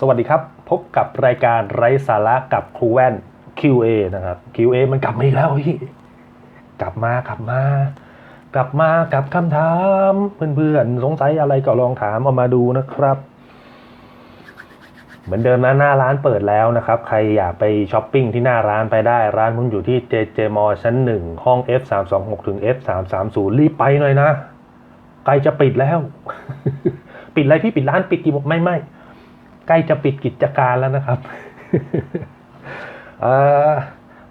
สวัสดีครับ พบกับรายการไร้สาระกับครูแว่น QA นะครับ QA มันกลับมาอีกแล้วพี่กลับมากลับมา กลับมากับคำถามเพื่อนๆสงสัยอะไรก็ลองถามเอามาดูนะครับ เหมือนเดิมนะหน้าร้านเปิดแล้วนะครับ ใครอยากไปช้อปปิ้งที่หน้าร้านไปได้ร้านผมอยู่ที่ JJ m a l l ชั้น 1 ห้อง F326 ถึง F330 รีบไปหน่อยนะใกล้จะปิดแล้ว ปิดอะไรพี่ปิดร้านปิดกี่โมงไม่ไม่ ใกล้จะปิดกิจการแล้วนะครับเออ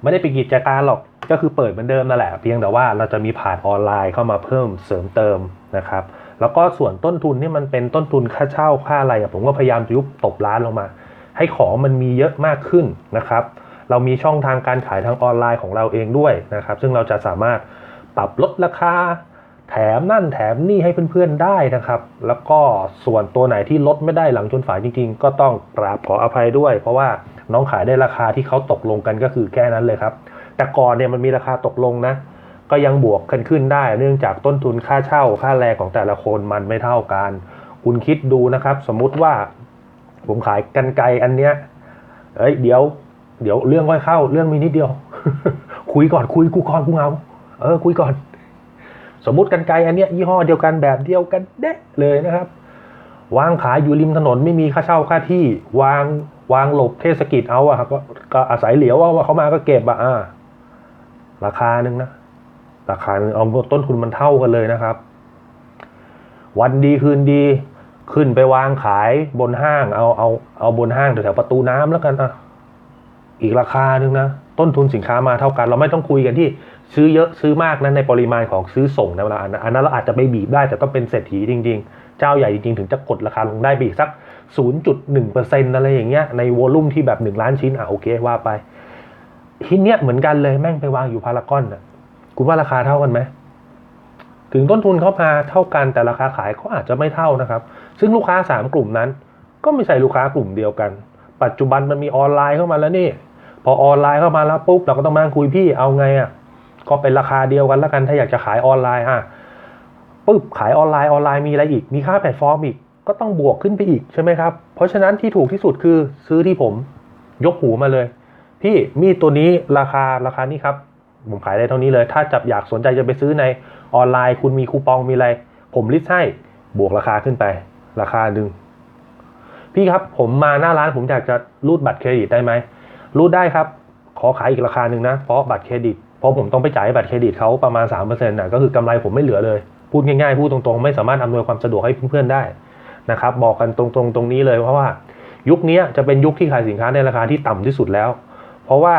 ไม่ได้ปิดกิจการหรอกก็คือเปิดเหมือนเดิมนั่นแหละ เพียงแต่ว่าเราจะมีผ่านออนไลน์เข้ามาเพิ่มเสริมเติมนะครับ แล้วก็ส่วนต้นทุนที่มันเป็นต้นทุนค่าเช่าค่าอะไรผมก็พยายามจะยุบตบร้านลงมา ให้ของมันมีเยอะมากขึ้นนะครับ เรามีช่องทางการขายทางออนไลน์ของเราเองด้วยนะครับ ซึ่งเราจะสามารถปรับลดราคา แถมนั่นแถมนี่ให้เพื่อนๆได้นะครับ แล้วก็ส่วนตัวไหนที่ลดไม่ได้หลังชนฝายจริง ๆ ก็ต้องกราบขออภัยด้วย เพราะว่าน้องขายได้ราคาที่เขาตกลงกันก็คือแค่นั้นเลยครับ แต่ก่อนเนี่ยมันมีราคาตกลงนะ ก็ยังบวกกันขึ้นได้ เนื่องจากต้นทุนค่าเช่า ค่าแรงของแต่ละคนมันไม่เท่ากัน คุณคิดดูนะครับ สมมุติว่า ผมขายกันไกลอันเนี้ยเอ้ยเดี๋ยว เดี๋ยวเรื่องค่อยเข้า เรื่องมีนิดเดียว คุยก่อนคุยกูก่อนกูเหงาเออคุยก่อน สมมุติกันไกลอันเนี้ยยี่ห้อเดียวกันแบบเดียวกันเด๊ะเลยนะครับ วางขายอยู่ริมถนนไม่มีค่าเช่าค่าที่วางวางหลบเทศกิจเอาอะครับก็ก็อาศัยเหลียวว่าเขามาก็เก็บอะอ่าราคาหนึ่งนะราคาหนึ่งเอาต้นทุนมันเท่ากันเลยนะครับ วันดีคืนดี ขึ้นไปวางขายบนห้างเอาเอาเอาบนห้างแถวๆประตูน้ำแล้วกันอะอีกราคาหนึ่งนะต้นทุนสินค้ามาเท่ากัน เราไม่ต้องคุยกันที่ ซื้อเยอะซื้อมากนะในปริมาณของซื้อส่งนะเวลาอันนั้นเราอาจจะไปบีบได้แต่ต้องเป็นเศรษฐีจริง ๆ เจ้าใหญ่จริง ๆ ถึงจะกดราคาลงได้ไปอีกสัก 0.1%อะไรอย่างเงี้ยในวอลุ่มที่แบบ 1 ล้านชิ้นอะโอเคว่าไปทีเนี้ยเหมือนกันเลยแม่งไปวางอยู่พารากอนอะคุณว่าราคาเท่ากันไหมถึงต้นทุนเขามาเท่ากันแต่ราคาขายเขาอาจจะไม่เท่านะครับ ซึ่งลูกค้า 3 กลุ่มนั้น ก็ไม่ใช่ลูกค้ากลุ่มเดียวกัน ปัจจุบันมันมีออนไลน์เข้ามาแล้วนี่ พอออนไลน์เข้ามาแล้วปุ๊บเราก็ต้องมาคุยพี่เอาไงอะ ก็เป็นราคาเดียวกันแล้วกันถ้าอยากจะขายออนไลน์อะปุ๊บขายออนไลน์ออนไลน์มีอะไรอีกมีค่าแพลตฟอร์มอีกก็ต้องบวกขึ้นไปอีกใช่ไหมครับ เพราะฉะนั้นที่ถูกที่สุดคือซื้อที่ผมยกหูมาเลย พี่มีดตัวนี้ราคาราคานี้ครับ ผมขายได้เท่านี้เลย ถ้าจับอยากสนใจจะไปซื้อในออนไลน์ คุณมีคูปองมีอะไร ผมลิสต์ให้บวกราคาขึ้นไป ราคาหนึ่งพี่ครับผมมาหน้าร้านผมอยากจะรูดบัตรเครดิตได้ไหมรูดได้ครับ ขอขายอีกราคาหนึ่งนะ เพราะบัตรเครดิต เพราะผมต้องไปจ่ายบัตรเครดิตเขาประมาณ3%นะก็คือกำไรผมไม่เหลือเลย พูดง่ายๆ พูดตรงๆ ไม่สามารถอำนวยความสะดวกให้เพื่อนๆได้นะครับบอกกันตรงๆตรงนี้เลยเพราะว่ายุคนี้จะเป็นยุคที่ขายสินค้าในราคาที่ต่ำที่สุดแล้ว เพราะว่า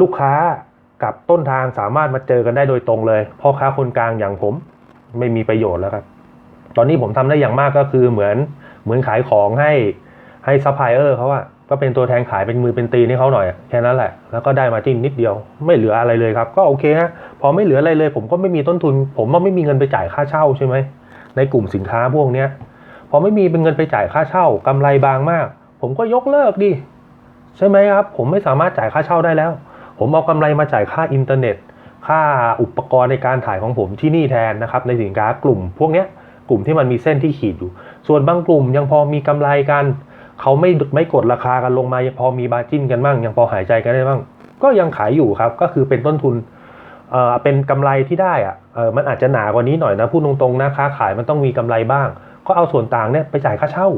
ลูกค้ากับต้นทางสามารถมาเจอกันได้โดยตรงเลยพ่อค้าคนกลางอย่างผมไม่มีประโยชน์แล้วครับ ตอนนี้ผมทำได้อย่างมากก็คือเหมือนเหมือนขายของให้ให้ซัพพลายเออร์เขาอะ ก็เป็นตัวแทนขายเป็นมือเป็นตีนให้เขาหน่อยแค่นั้นแหละ แล้วก็ได้มาจิ้นนิดเดียว ไม่เหลืออะไรเลยครับ ก็โอเคฮะพอไม่เหลืออะไรเลย ผมก็ไม่มีต้นทุน ผมก็ไม่มีเงินไปจ่ายค่าเช่าใช่ไหมในกลุ่มสินค้าพวกเนี้ยพอไม่มีเป็นเงินไปจ่ายค่าเช่ากำไรบางมาก ผมก็ยกเลิกดิใช่ไหมครับ ผมไม่สามารถจ่ายค่าเช่าได้แล้ว ผมเอากำไรมาจ่ายค่าอินเทอร์เน็ต ค่าอุปกรณ์ในการถ่ายของผมที่นี่แทนนะครับ ในสินค้ากลุ่ม พวกเนี้ยกลุ่มที่มันมีเส้นที่ขีดอยู่ ส่วนบางกลุ่มยังพอมีกำไรกัน เขาไม่ไม่กดราคากันลงมายังพอมีบาจิ้นกันบ้างยังพอหายใจกันได้บ้างก็ยังขายอยู่ครับ ก็คือเป็นต้นทุนเอ่อเป็นกำไรที่ได้อะเออมันอาจจะหนากว่านี้หน่อยนะพูดตรงๆนะค้าขายมันต้องมีกำไรบ้าง ก็เอาส่วนต่างเนี่ยไปจ่ายค่าเช่า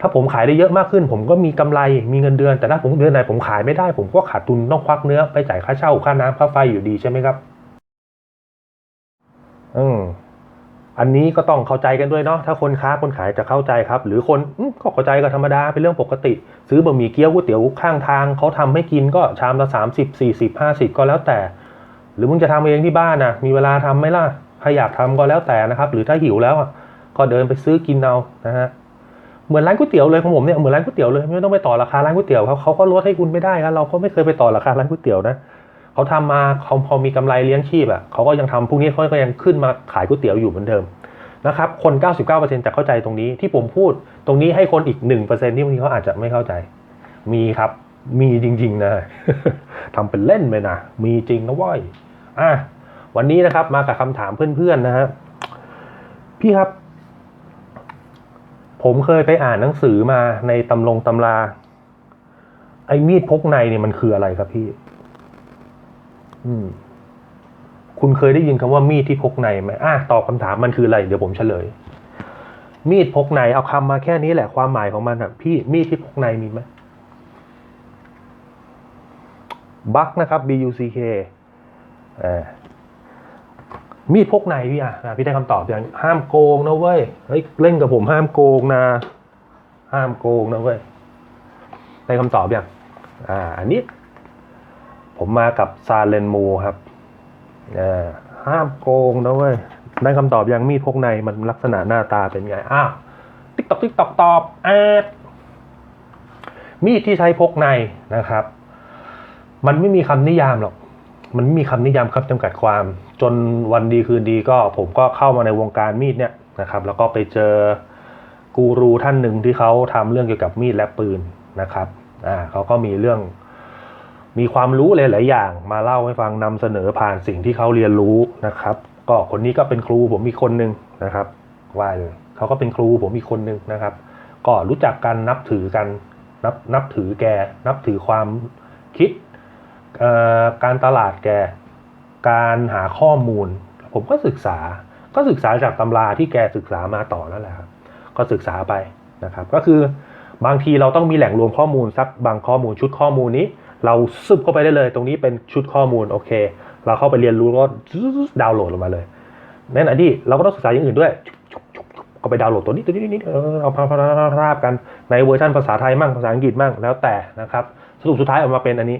ถ้าผมขายได้เยอะมากขึ้น ผมก็มีกำไรมีเงินเดือน แต่ถ้าผมเดือนไหนผมขายไม่ได้ ผมก็ขาดทุนต้องควักเนื้อไปจ่ายค่าเช่าค่าน้ำค่าไฟอยู่ดีใช่ไหมครับอืม อันนี้ก็ต้องเข้าใจกันด้วยเนาะถ้าคนค้าคนขายจะเข้าใจครับ หรือคนอก็เข้าใจก็ธรรมดาเป็นเรื่องปกติ ซื้อบะหมี่เกี๊ยวก๋วยเตี๋ยวข้างทางเขาทำให้กินก็ชามละสามสิบสี่สิบห้าสิบก็แล้วแต่ หรือมึงจะทำเองที่บ้านนะมีเวลาทำไหมล่ะถ้าอยากทำก็แล้วแต่นะครับ หรือถ้าหิวแล้วก็เดินไปซื้อกินเอานะฮะเหมือนร้านก๋วยเตี๋ยวเลยของผมเนี่ยเหมือนร้านก๋วยเตี๋ยวเลยไม่ต้องไปต่อราคาร้านก๋วยเตี๋ยวเขาเขาก็ลดให้คุณไม่ได้ครับเราก็ไม่เคยไปต่อราคาร้านก๋วยเตี๋ยวนะ เขาทำมาเขาพอมีกำไรเลี้ยงชีพอะเขาก็ยังทำพวกนี้เขาก็ยังขึ้นมาขายก๋วยเตี๋ยวอยู่เหมือนเดิมนะครับคน 99%จะเข้าใจตรงนี้ที่ผมพูดตรงนี้ให้คนอีก 1%ที่บางทีเขาอาจจะไม่เข้าใจ มีครับ มีจริง ๆ นะทำเป็นเล่นไปนะ มีจริงนะว้ยอะวันนี้นะครับมากับคำถามเพื่อนๆนะฮะพี่ครับ ผมเคยไปอ่านหนังสือมาในตำลงตำรา ไอ้มีดพกในเนี่ยมันคืออะไรครับพี่ คุณเคยได้ยินคำว่ามีดที่พกในไหมอะตอบคำถามมันคืออะไร เดี๋ยวผมเฉลย มีดพกในเอาคำมาแค่นี้แหละความหมายของมันอะ พี่มีดที่พกในมีไหมบักนะครับ B U C K เออมีดพกในพี่อะอะพี่ได้คำตอบอย่างห้ามโกงนะเว้ยเฮ้ยเล่นกับผมห้ามโกงนะ ห้ามโกงนะเว้ยได้คำตอบอย่างอ่า อันนี้ ผมมากับซาเลนมูครับห้ามโกงนะเว้ย ได้คำตอบอย่างมีดพกในมันลักษณะหน้าตาเป็นไง อ้าว ติ๊กตอกติ๊กตอกตอบแอดมีดที่ใช้พกในนะครับ มันไม่มีคำนิยามหรอก มันไม่มีคำนิยามครับจำกัดความ จนวันดีคืนดีก็ผมก็เข้ามาในวงการมีดเนี่ยนะครับ แล้วก็ไปเจอกูรูท่านหนึ่งที่เขาทำเรื่องเกี่ยวกับมีดและปืนนะครับ อ่าเขาก็มีเรื่อง มีความรู้หลาย ๆ อย่าง มาเล่าให้ฟังนำเสนอผ่านสิ่งที่เขาเรียนรู้นะครับ ก็คนนี้ก็เป็นครูผมอีกคนหนึ่งนะครับว่าเลยเขาก็เป็นครูผมอีกคนหนึ่งนะครับ ก็รู้จักกันนับถือกันนับนับถือแก นับถือความคิดการตลาดแก การหาข้อมูล ผมก็ศึกษาก็ศึกษาจากตำราที่แกศึกษามาต่อนั่นแหละครับ ก็ศึกษาไปนะครับ ก็คือบางทีเราต้องมีแหล่งรวมข้อมูลสักบางข้อมูลชุดข้อมูลนี้ เราซึบเข้าไปได้เลย ตรงนี้เป็นชุดข้อมูลโอเค เราเข้าไปเรียนรู้ก็ดาวน์โหลดลงมาเลยในขณะที่เราก็ต้องศึกษาอย่างอื่นด้วยก็ไปดาวน์โหลดตัวนี้ตัวนี้นี้เออเอาพาพาพาบกันในเวอร์ชันภาษาไทยมั่งภาษาอังกฤษมั่งแล้วแต่นะครับสรุปสุดท้ายออกมาเป็นอันนี้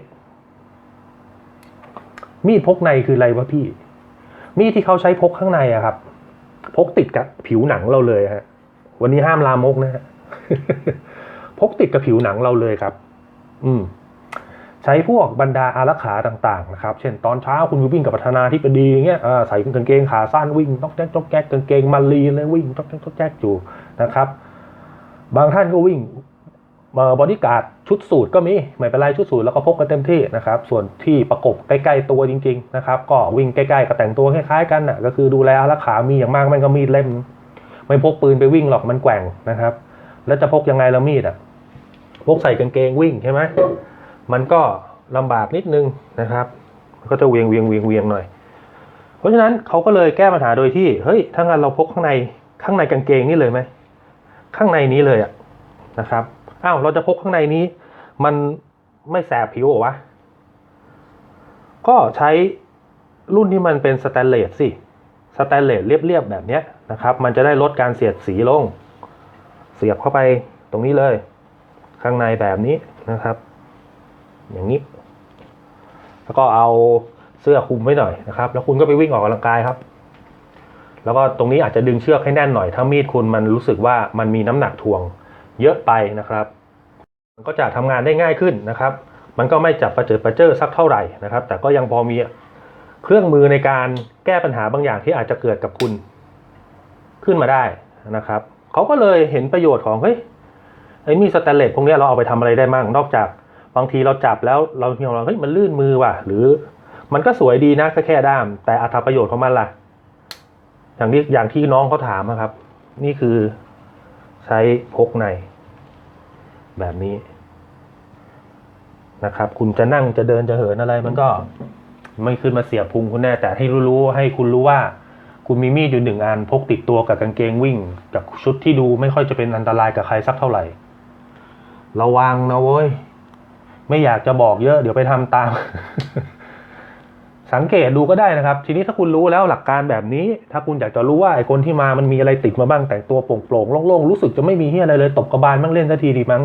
มีดพกในคืออะไรวะพี่ มีดที่เขาใช้พกข้างในอะครับ พกติดกับผิวหนังเราเลยฮะวันนี้ห้ามลามกนะฮะพกติดกับผิวหนังเราเลยครับ อืม ใช้พวกบรรดาอารักขาต่างๆนะครับ เช่นตอนเช้าคุณวิ่งกับประธานาธิบดีเงี้ยใส่กางเกงขาสั้นวิ่งต้องแจ๊กต้องแจ๊กกางเกงมารีเลยวิ่งต้องแจ๊กต้องแจ๊กอยู่นะครับ บางท่านก็วิ่งบอดี้การ์ดชุดสูทก็มีไม่เป็นไรชุดสูทแล้วก็พกกันเต็มที่นะครับ ส่วนที่ประกบใกล้ๆตัวจริง ๆ นะครับ ก็วิ่งใกล้ๆกับแต่งตัวคล้ายๆกันน่ะก็คือดูแลอารักขามีอย่างมากมันก็มีดเล่ม ไม่พกปืนไปวิ่งหรอกมันแกว่งนะครับ แล้วจะพกยังไงล้วมีดอะพกใส่กางเกงวิ่งใช่ไหม มันก็ลำบากนิดนึงนะครับมันก็จะเวียงเวียงเวียงเวียงหน่อย เพราะฉะนั้นเขาก็เลยแก้ปัญหาโดยที่เฮ้ยถ้างั้นเราพกข้างในข้างในกางเกงนี่เลยไหมข้างในนี้เลยอะนะครับอ้าวเราจะพกข้างในนี้ มันไม่แสบผิวหรอวะก็ใช้รุ่นที่มันเป็นสแตนเลสสิสแตนเลสเรียบๆแบบเนี้ยนะครับ มันจะได้ลดการเสียดสีลง เสียบเข้าไปตรงนี้เลย ข้างในแบบนี้นะครับ อย่างนี้ แล้วก็เอาเสื้อคลุมไว้หน่อยนะครับ แล้วคุณก็ไปวิ่งออกกำลังกายครับ แล้วก็ตรงนี้อาจจะดึงเชือกให้แน่นหน่อย ถ้ามีดคุณมันรู้สึกว่ามันมีน้ำหนักถ่วงเยอะไปนะครับ มันก็จะทำงานได้ง่ายขึ้นนะครับ มันก็ไม่จับประเจิดประเจอสักเท่าไหร่นะครับ แต่ก็ยังพอมีเครื่องมือในการแก้ปัญหาบางอย่างที่อาจจะเกิดกับคุณขึ้นมาได้นะครับ เขาก็เลยเห็นประโยชน์ของเฮ้ยไอ้มีสแตนเลสพวกนี้เราเอาไปทำอะไรได้มั่งนอกจาก บางทีเราจับแล้วเราเหี่ยวเราเฮ้ยมันลื่นมือว่ะ หรือ มันก็สวยดีนะก็แค่ด้าม แต่อัตประโยชน์ของมันล่ะ อย่างที่อย่างที่น้องเขาถามนะครับ นี่คือใช้พกใน แบบนี้นะครับ คุณจะนั่งจะเดินจะเหินอะไร มันก็ไม่ขึ้นมาเสียบพุงคุณแน่ แต่ให้รู้ๆให้คุณรู้ว่า คุณมีมีดอยู่หนึ่งอันพกติดตัวกับกางเกงวิ่ง กับชุดที่ดูไม่ค่อยจะเป็นอันตรายกับใครสักเท่าไหร่ระวังนะเว้ย ไม่อยากจะบอกเยอะเดี๋ยวไปทำตาม สังเกตดูก็ได้นะครับ ทีนี้ถ้าคุณรู้แล้วหลักการแบบนี้ ถ้าคุณอยากจะรู้ว่าไอ้คนที่มามันมีอะไรติดมาบ้างแต่งตัวโปร่งๆโล่งๆรู้สึกจะไม่มีเฮียอะไรเลยตบกระบาลมั่งเล่นสักทีดีมั้ง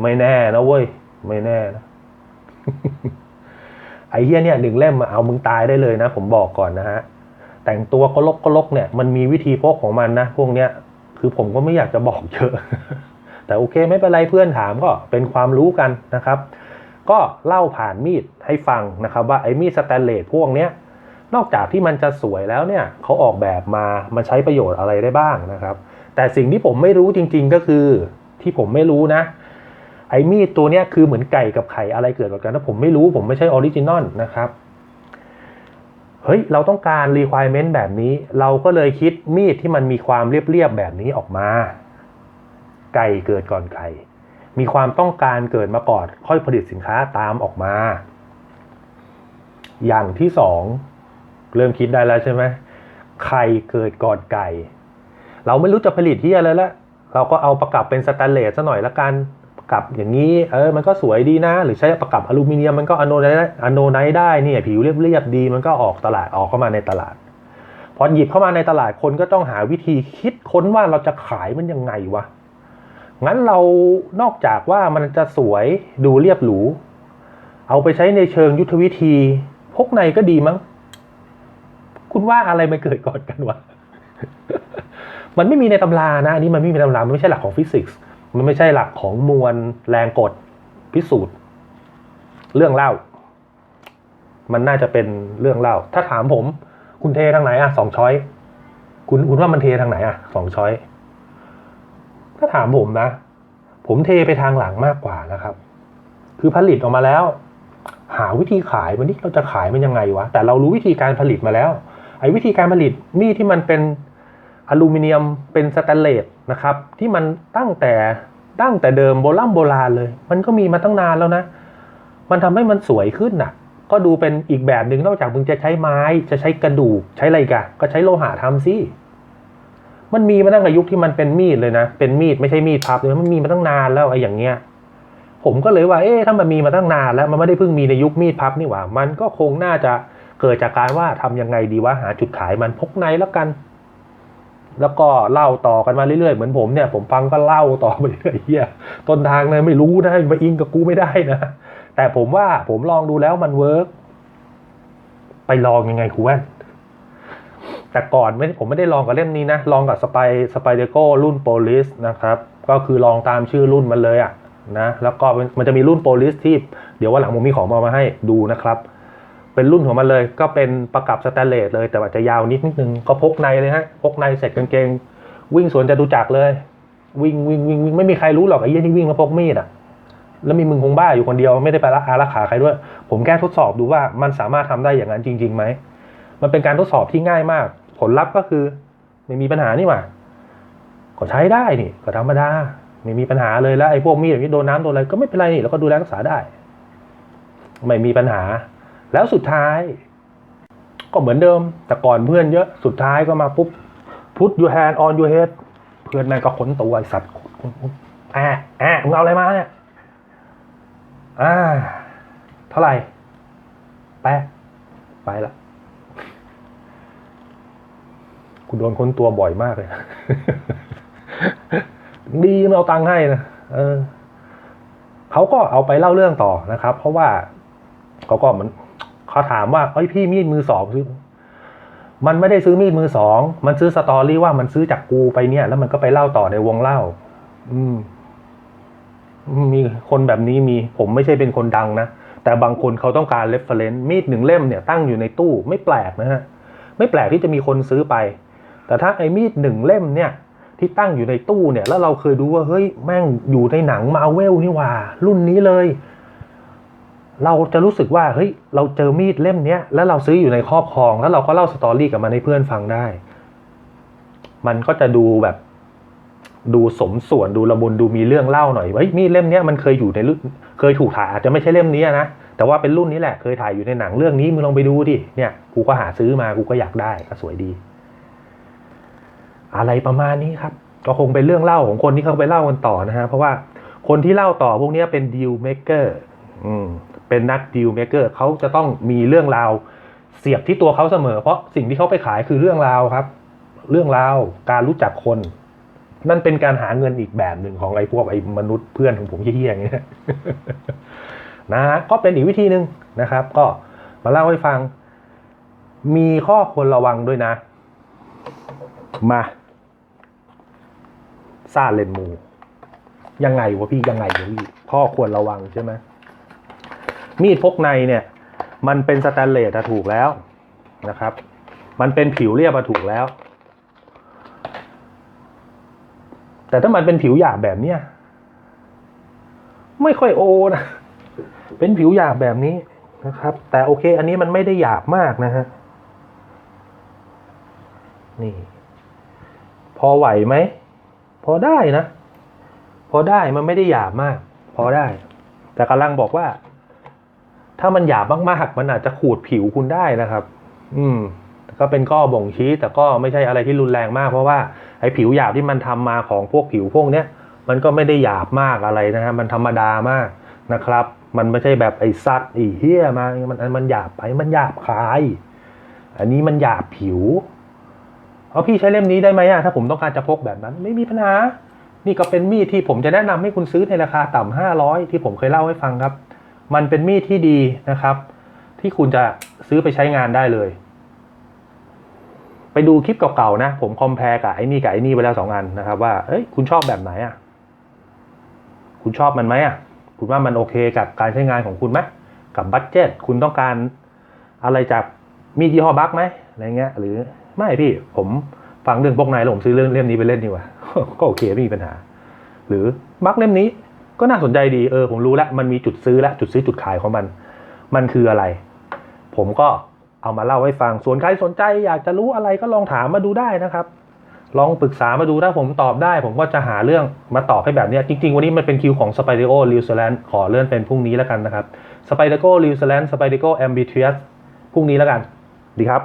ไม่แน่นะเว้ยไม่แน่นะไอ้เฮียเนี่ยหนึ่งเล่มมาเอามึงตายได้เลยนะ ผมบอกก่อนนะฮะแต่งตัวก็ลกก็ลกเนี่ย มันมีวิธีพกของมันนะพวกเนี้ยคือผมก็ไม่อยากจะบอกเยอะ แต่โอเคไม่เป็นไรเพื่อนถามก็เป็นความรู้กันนะครับ ก็เล่าผ่านมีดให้ฟังนะครับ ว่าไอ้มีดสแตนเลสพวกเนี้ยนอกจากที่มันจะสวยแล้วเนี่ยเขาออกแบบมามันใช้ประโยชน์อะไรได้บ้างนะครับ แต่สิ่งที่ผมไม่รู้จริงๆก็คือที่ผมไม่รู้นะ ไอ้มีดตัวเนี้ยคือเหมือนไก่กับไข่อะไรเกิดกับกันถ้าผมไม่รู้ผมไม่ใช่ออริจินอลนะครับเฮ้ยเราต้องการ requirement แบบนี้ เราก็เลยคิดมีดที่มันมีความเรียบๆแบบนี้ออกมา ไก่เกิดก่อนไข่ มีความต้องการเกิดมาก่อนค่อยผลิตสินค้าตามออกมา อย่างที่สองเริ่มคิดได้แล้วใช่ไหมไข่เกิดก่อนไก่ เราไม่รู้จะผลิตที่อะไรแล้วเราก็เอาประกับเป็นสแตนเลสซะหน่อยละกันประกับอย่างนี้เออมันก็สวยดีนะ หรือใช้ประกับอลูมิเนียมมันก็อโนไนด์อโนไนด์ได้เนี่ยผิวเรียบๆดีมันก็ออกตลาดออกเข้ามาในตลาดพอหยิบเข้ามาในตลาดคนก็ต้องหาวิธีคิดค้นว่าเราจะขายมันยังไงวะ งั้นเรานอกจากว่ามันจะสวยดูเรียบหรู เอาไปใช้ในเชิงยุทธวิธี พกในก็ดีมั้ง คุณว่าอะไรมันเกิดก่อนกันวะ มันไม่มีในตำรานะอันนี้มันไม่มีตำรา มันไม่ใช่หลักของฟิสิกส์ มันไม่ใช่หลักของมวลแรงกดพิสูจน์ เรื่องเล่า มันน่าจะเป็นเรื่องเล่า ถ้าถามผม คุณเททางไหนอะสองช้อย คุณคุณว่ามันเททางไหนอะสองช้อย ถ้าถามผมนะ ผมเทไปทางหลังมากกว่านะครับ คือผลิตออกมาแล้ว หาวิธีขายวันนี้เราจะขายมันยังไงวะ แต่เรารู้วิธีการผลิตมาแล้ว ไอ้วิธีการผลิตมีดที่มันเป็นอลูมิเนียมเป็นสแตนเลสนะครับ ที่มันตั้งแต่ตั้งแต่เดิมโบราณโบราณเลย มันก็มีมาตั้งนานแล้วนะ มันทำให้มันสวยขึ้นน่ะ ก็ดูเป็นอีกแบบหนึ่งนอกจากมึงจะใช้ไม้จะใช้กระดูกใช้อะไรกันก็ใช้โลหะทำสิ มันมีมาตั้งแต่ยุคที่มันเป็นมีดเลยนะ เป็นมีดไม่ใช่มีดพับเลยมันมีมาตั้งนานแล้วไอ้อย่างเงี้ย ผมก็เลยว่า เอ๊ะถ้ามันมีมาตั้งนานแล้ว มันไม่ได้เพิ่งมีในยุคมีดพับนี่หว่า มันก็คงน่าจะเกิดจากการว่าทำยังไงดีว่าหาจุดขายมันพกในแล้วกัน แล้วก็เล่าต่อกันมาเรื่อยๆ เหมือนผมเนี่ย ผมฟังก็เล่าต่อไปเรื่อยๆเฮียต้นทางเนี่ยไม่รู้นะมาอิงกับกูไม่ได้นะ แต่ผมว่าผมลองดูแล้วมันเวิร์กไปลองยังไงครูแว่น แต่ก่อนไม่ผมไม่ได้ลองกับเล่มนี้นะ ลองกับสไปสไปเดโกรุ่นโปลิสนะครับ ก็คือลองตามชื่อรุ่นมันเลยอะนะ แล้วก็มันจะมีรุ่นโปลิสที่เดี๋ยววันหลังผมมีของมามาให้ดูนะครับ เป็นรุ่นของมันเลย ก็เป็นประกับสแตนเลสเลย แต่ว่าจจะยาวนิดนิดนึง ก็พกในเลยฮะ พกในเสร็จกางเกง วิ่งสวนจะดูจักรเลย วิ่งวิ่งวิ่งวิ่งไม่มีใครรู้หรอกไอ้เหี้ยนี่วิ่งแล้วพกมีดอะแล้วมีมึงคงบ้าอยู่คนเดียวไม่ได้ไปรักอารักขาใครด้วย ผมแค่ทดสอบดูว่ามันสามารถทำได้อย่างนั้นจริงๆไหมมันเป็นการทดสอบที่ง่ายมาก ผลลัพธ์ก็คือ ไม่มีปัญหานี่หว่าก็ใช้ได้นี่ก็ธรรมดาไม่มีปัญหาเลยแล้วไอ้พวกมีดแบบนี้โดนน้ำโดนอะไรก็ไม่เป็นไรนี่แล้วก็ดูแลรักษาได้ ไม่มีปัญหา แล้วสุดท้าย ก็เหมือนเดิม แต่ก่อนเพื่อนเยอะสุดท้ายก็มาปุ๊บ put your hand on your head เพื่อนแม่งก็ขนตัวไอสัตว์แอะแอะมึงเอาอะไรมาเนี่ยอ่าเท่าไหร่แปะไปละ คุณโดนค้นตัวบ่อยมากเลย ดีมันเอาตังค์ให้นะเออเขาก็เอาไปเล่าเรื่องต่อนะครับ เพราะว่าเขาก็เหมือนเขาถามว่าเอ้ยพี่มีดมือสองซื้อมันไม่ได้ซื้อมีดมือสอง มันซื้อสตอรี่ว่ามันซื้อจากกูไปเนี่ย แล้วมันก็ไปเล่าต่อในวงเล่า อืม มีคนแบบนี้มี ผมไม่ใช่เป็นคนดังนะ แต่บางคนเขาต้องการเรฟเฟรนซ์มีดหนึ่งเล่มเนี่ยตั้งอยู่ในตู้ไม่แปลกนะฮะ ไม่แปลกที่จะมีคนซื้อไป แต่ถ้าไอ้มีดหนึ่งเล่มเนี่ยที่ตั้งอยู่ในตู้เนี่ย แล้วเราเคยดูว่าเฮ้ยแม่งอยู่ในหนังมาเวลนี่ว่า รุ่นนี้เลย เราจะรู้สึกว่าเฮ้ยเราเจอมีดเล่มเนี้ยแล้วเราซื้ออยู่ในครอบครอง แล้วเราก็เล่าสตอรี่กับมันให้เพื่อนฟังได้ มันก็จะดูแบบ ดูสมส่วนดูละมุนดูมีเรื่องเล่าหน่อยว่าเฮ้ยมีดเล่มเนี้ยมันเคยอยู่ในรุ่นเคยถูกถ่ายอาจจะไม่ใช่เล่มนี้นะแต่ว่าเป็นรุ่นนี้แหละเคยถ่ายอยู่ในหนังเรื่องนี้มึงลองไปดูดิเนี่ยกูก็หาซื้อมากูก็อยากได้ก็สวยดี อะไรประมาณนี้ครับ ก็คงเป็นเรื่องเล่าของคนที่เขาไปเล่ากันต่อนะฮะ เพราะว่าคนที่เล่าต่อพวกนี้เป็นดีลเมเกอร์เป็นนักดีลเมเกอร์เขาจะต้องมีเรื่องราวเสียบที่ตัวเขาเสมอ เพราะสิ่งที่เขาไปขายคือเรื่องราวครับ เรื่องราวการรู้จักคน นั่นเป็นการหาเงินอีกแบบหนึ่งของไอ้พวกไอ้มนุษย์เพื่อนของผมเฮี้ยอย่างเงี้ยนะฮะก็เป็นอีกวิธีหนึ่งนะครับ ก็มาเล่าให้ฟัง มีข้อควรระวังด้วยนะ มา ซาเลนมู ยังไงวะพี่ยังไงวะพี่ข้อควรระวังใช่ไหมมีดพกในเนี่ย มันเป็นสแตนเลสถูกแล้วนะครับ มันเป็นผิวเรียบถูกแล้ว แต่ถ้ามันเป็นผิวหยาบแบบเนี้ยไม่ค่อยโอนะเป็นผิวหยาบแบบนี้นะครับ แต่โอเค อันนี้มันไม่ได้หยาบมากนะฮะนี่ พอไหวไหม พอได้นะ พอได้มันไม่ได้หยาบมาก พอได้ แต่กำลังบอกว่า ถ้ามันหยาบมากๆมันอาจจะขูดผิวคุณได้นะครับ อืมก็เป็นข้อบ่งชี้ แต่ก็ไม่ใช่อะไรที่รุนแรงมาก เพราะว่าไอ้ผิวหยาบที่มันทำมาของพวกผิวพวกเนี้ยมันก็ไม่ได้หยาบมากอะไรนะฮะมันธรรมดามากนะครับ มันไม่ใช่แบบไอ้ซัดไอ้เฮี้ยมามันมันหยาบไปมันหยาบคาย อันนี้มันหยาบผิว เอาพี่ใช้เล่มนี้ได้ไหมอะถ้าผมต้องการจะพกแบบนั้น ไม่มีปัญหา นี่ก็เป็นมีดที่ผมจะแนะนำให้คุณซื้อในราคาต่ำห้าร้อยที่ผมเคยเล่าให้ฟังครับ มันเป็นมีดที่ดีนะครับ ที่คุณจะซื้อไปใช้งานได้เลย ไปดูคลิปเก่าๆนะ ผมคอมเพลกับไอ้นี่กับไอ้นี่ไปแล้วสองอันนะครับ ว่าเอ้ยคุณชอบแบบไหนอะคุณชอบมันไหมอะคุณว่ามันโอเคกับการใช้งานของคุณไหมกับบัตเจ็ตคุณต้องการอะไรจากมีดยี่ห้อบัคไหมอะไรเงี้ยหรือ ไม่พี่ผมฟังเรื่องพวกนายแล้วผมซื้อเรื่องเล่มนี้ไปเล่นดีกว่าก็โอเคไม่มีปัญหา หรือบัคเล่มนี้ก็น่าสนใจดีเออผมรู้แล้วมันมีจุดซื้อและจุดซื้อจุดขายของมัน มันคืออะไร ผมก็เอามาเล่าให้ฟังส่วนใครสนใจ อยากจะรู้อะไรก็ลองถามมาดูได้นะครับ ลองปรึกษามาดูถ้าผมตอบได้ ผมก็จะหาเรื่องมาตอบให้แบบนี้จริง ๆ วันนี้มันเป็นคิวของ s p i d e r o l i w s e l a n d ขอเลื่อนเป็นพรุ่งนี้แล้วกันนะครับ s p i d e r o l i w s e l a n d s p i d e r o Ambitious พรุ่งนี้แล้วกัน ดีครับ